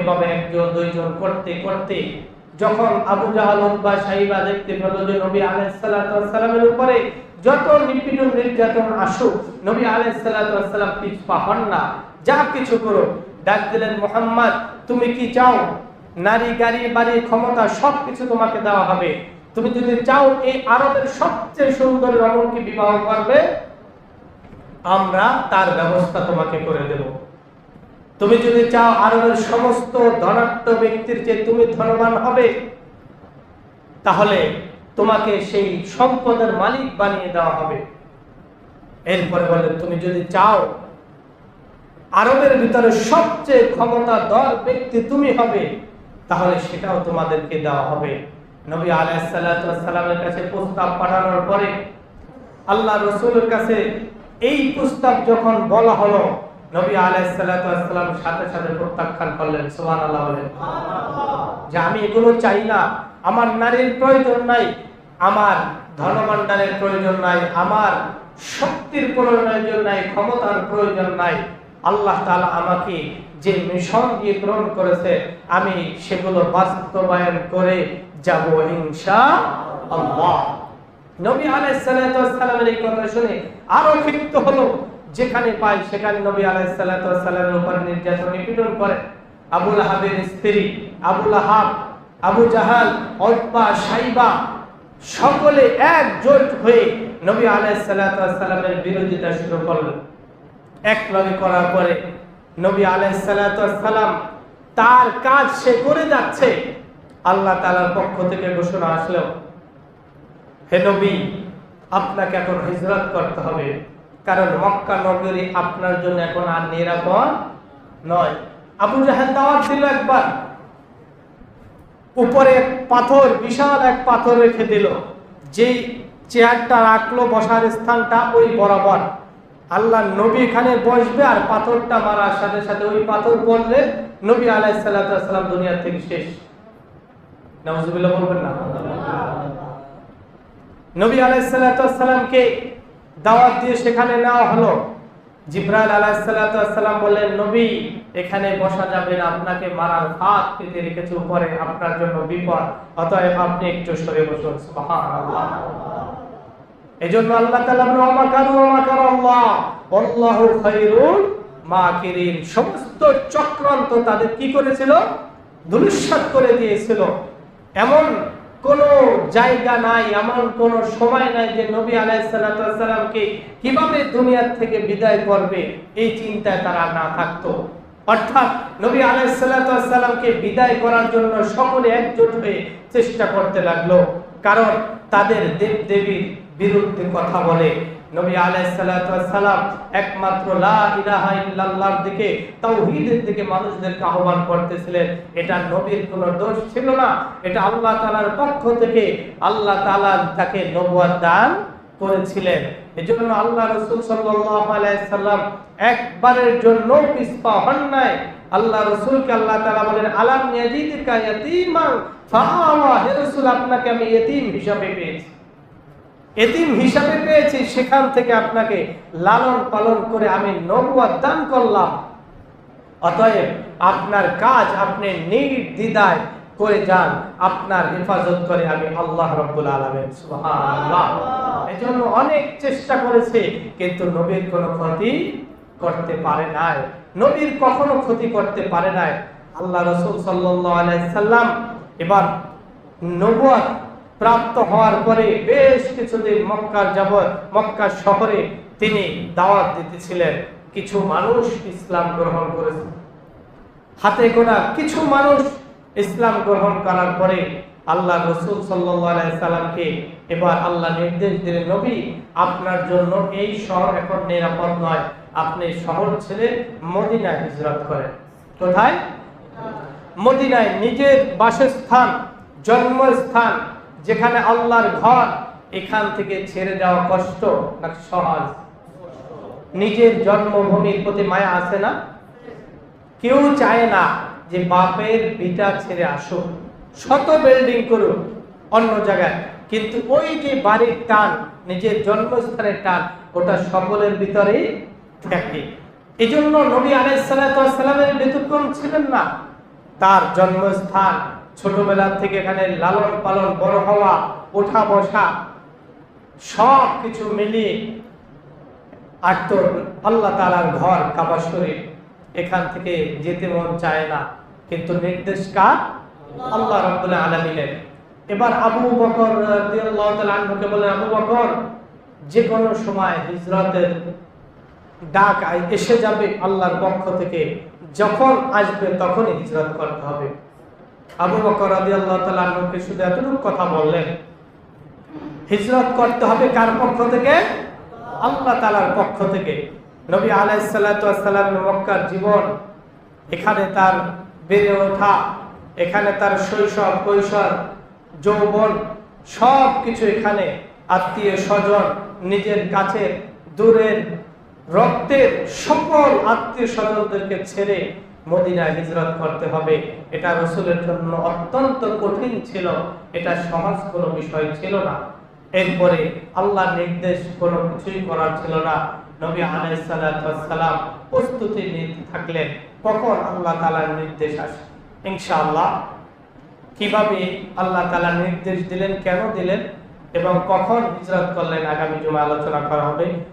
এভাবে একজন, দুইজন করতে করতে যখন আবু জাহাল সাইবা দেখতে পেল যে নবী আলাইহিস সালাতু সালামের উপরে যত নিপীড়ন, নির্যাতন আসুক, নবী আলাইহিস সালাতু সালাম পিছপা হন না। যা কিছু করো ডাক দিলেন, মোহাম্মদ, তুমি কি চাও? নারী, গাড়ি, বাড়ি, ক্ষমতা, সবকিছু তোমাকে দেওয়া হবে। তুমি যদি চাও এই আরবের সবচেয়ে সুন্দর রমণকে বিবাহ করবে, আমরা তার ব্যবস্থা তোমাকে করে দেব। তুমি যদি চাও আরবের সমস্ত ধনাঢ্য ব্যক্তির চেয়ে তুমি ধনবান হবে, তাহলে তোমাকে সেই সম্পদের মালিক বানিয়ে দেওয়া হবে। এরপরে বলে, তুমি যদি চাও আরবের ভিতরে সবচেয়ে ক্ষমতাধর ব্যক্তি তুমি হবে, তাহলে সেটাও তোমাদেরকে দেওয়া হবে। নবী আলাইসাল্লামের কাছে প্রস্তাব পাঠানোর পরে আল্লাহ রসুলের কাছে এই প্রস্তাব যখন বলা হলো নবী সাথে সাথে প্রত্যাখ্যান করলেন সোহান আল্লাহ বলেন। যে আমি এগুলো চাই না, আমার নারীর প্রয়োজন নাই, আমার প্রয়োজন নাই, আমার শক্তির প্রয়োজন নাই, ক্ষমতার প্রয়োজন নাই। আল্লাহ আমাকে যে মিশন দিয়ে প্রেরণ করেছে, আমি সেগুলো বাস্তবায়ন করে যাব আল্লাহ নবী সালামের এই কথা শুনে আরও ক্ষিপ্ত হলো। যেখানে পায় সেখানে নবী সালামের উপর নির্যাতন, নিপীড়ন করে। আবুল আহাবের স্ত্রী, আবুল আহাব, আবু জাহাল, অল্পা সাইবা, সকলে একজোট হয়ে নবী ওয়াস বিরোধিতা শুরু করল। এক লগে করার পরে নবী আলাইসালাম তার কাজ সে করে যাচ্ছে। আল্লাহ তালার পক্ষ থেকে ঘোষণা আসলো, হে নবী, আপনাকে এখন হিজরত করতে হবে। কারণ মক্কা নগরী আপনার জন্য এখন আর নিরাপদ নয়। আবু জাহেদ দাওয়াত দিল একবার। উপরে পাথর, বিশাল এক পাথর রেখে দিল। যেই চেয়ারটা রাখল, বসার স্থানটা ওই বরাবর। আল্লাহ নবী এখানে বসবে আর পাথরটা মারার সাথে সাথে ওই পাথর পড়লে নবী আলাই সাল্লাম দুনিয়া থেকে শেষ। নাউজুবিল্লাহ বলবেন না? নবী আলাই সাল্লামকে দাওয়াত দিয়ে সেখানে নেওয়া হলো। জিব্রাইল আলাই সাল্লাম বললেন, নবী, এখানে বসা যাবে না। আপনাকে মারার হাত পেতে রেখেছে উপরে। আপনার জন্য বিপদ। অতএব আপনি একটু সরে বসুন। সুবহানাল্লাহ। এজন্য আল্লাহ সমস্ত চক্রান্ত তাদের কি করেছিল? ধূলিসাৎ করে দিয়েছিল। এমন কোন জায়গা নাই, এমন কোনো সময় নাই যে নবী আলাইসালামকে কীভাবে দুনিয়ার থেকে বিদায় করবে? এই চিন্তায় তারা না থাকতো। অর্থাৎ নবী আলাইসালামকে বিদায় করার জন্য সকলে একজোট হয়ে চেষ্টা করতে লাগল। কারণ তাদের দেব দেবীর বিরুদ্ধে কথা বলে। নবী আলাইসালাম একমাত্র লা ইলাহা ইল্লাল্লাহর দিকে তাওহীদের দিকে মানুষদেরকে আহ্বান করতেছিলেন। এটা নবীর কোনো দোষ ছিল না। এটা আল্লাহ তাআলার পক্ষ থেকে আল্লাহ তাআলা তাকে নবুয়ত দান করেছিলেন। এজন্য আল্লাহ রাসূল সাল্লাম একবারের জন্য পিছপা হন নাই। আল্লাহ রাসূলকে আল্লাহ তাআলা বলেন, আলাম ইয়াতীমান? ফাআওয়া হে আপনাকে আমি ইতিম হিসাবে পেয়েছি। এতিম হিসাবে পেয়েছি, সেখান থেকে আপনাকে লালন পালন করে আমি নবুয়াদ দান করলাম। অতএব আপনার কাজ আপনি নির্দ্বিধায় করে যান, আপনার হেফাজত করে আমি আল্লাহ রব্বুল আলমেন এজন্য অনেক চেষ্টা করেছে, কিন্তু নবীর কোনো ক্ষতি করতে পারে নাই। নবীর কখনো ক্ষতি করতে পারে নাই। আল্লাহ রসুল সাল্লাম এবার নবুয়াত প্রাপ্ত হওয়ার পরে বেশ কিছুদিন মক্কার যাব মক্কা শহরে তিনি দাওয়াত দিতেছিলেন। কিছু মানুষ ইসলাম গ্রহণ করেছে। হাতে গোনা কিছু মানুষ ইসলাম গ্রহণ করার পরে আল্লাহ রসুল সাল্লামকে এবার আল্লাহ নির্দেশ দিলেন, নবী, আপনার জন্য এই শহর এখন নিরাপদ নয়। আপনি শহর ছেড়ে মদিনায় হিজরত করেন। কোথায়? মদিনায় নিজের বাসস্থান, জন্মস্থান যেখানে আল্লাহর ঘর, এখান থেকে ছেড়ে যাওয়া কষ্ট না সহজ। নিজের জন্মভূমির প্রতি মায়া আছে না? কেউ চায় না যে বাপের বিটা ছেড়ে আসুক। শত বিল্ডিং করুক অন্য জায়গায়, কিন্তু ওই যে বাড়ির টান, নিজের জন্মস্থানের টান, ওটা সকলের ভিতরেই থাকে। এই জন্য নবী আলাইসালামের ব্যতিক্রম ছিলেন না। তার জন্মস্থান ছোটবেলা থেকে এখানে লালন পালন বড় হওয়া, ওঠা বসা, সব কিছু মিলিয়ে আর তো আল্লাহ তালার ঘর কাবা শরীফ এখান থেকে যেতে মন চায় না। কিন্তু নির্দেশ কার? আল্লাহ রব্বুল আলমিনের। এবার আবু বকর বলেন, আবু বকর যে কোনো সময় হিজরতের ডাক এসে যাবে আল্লাহর পক্ষ থেকে। যখন আসবে তখনই হিজরত করতে হবে। আবু বকর রাদিয়াল্লাহু তাআলা আনহুকে শুধু এতটুকু কথা বললেন, হিজরত করতে হবে কার পক্ষ থেকে? আল্লাহ তালার পক্ষ থেকে। নবী আলাইসাল্লাম মক্কার জীবন, এখানে তার বেড়ে ওঠা, এখানে তার শৈশব, কৈশোর, যৌবন সব কিছু এখানে আত্মীয় স্বজন, নিজের কাছে দূরের রক্তের সকল আত্মীয় স্বজনদেরকে ছেড়ে মদিনায় হিজরত করতে হবে। এটা রসুলের জন্য অত্যন্ত কঠিন ছিল। এটা সমাজ কোনো বিষয় ছিল না। এরপরে আল্লাহ নির্দেশ কোনো কিছুই করার ছিল না। নবী আলাইসালাম প্রস্তুতি নিতে থাকলেন। কখন আল্লাহ তালার নির্দেশ আসে? ইনশাআল্লাহ। কীভাবে আল্লাহ তালা নির্দেশ দিলেন, কেন দিলেন এবং কখন হিজরত করলেন, আগামী জমা আলোচনা করা হবে।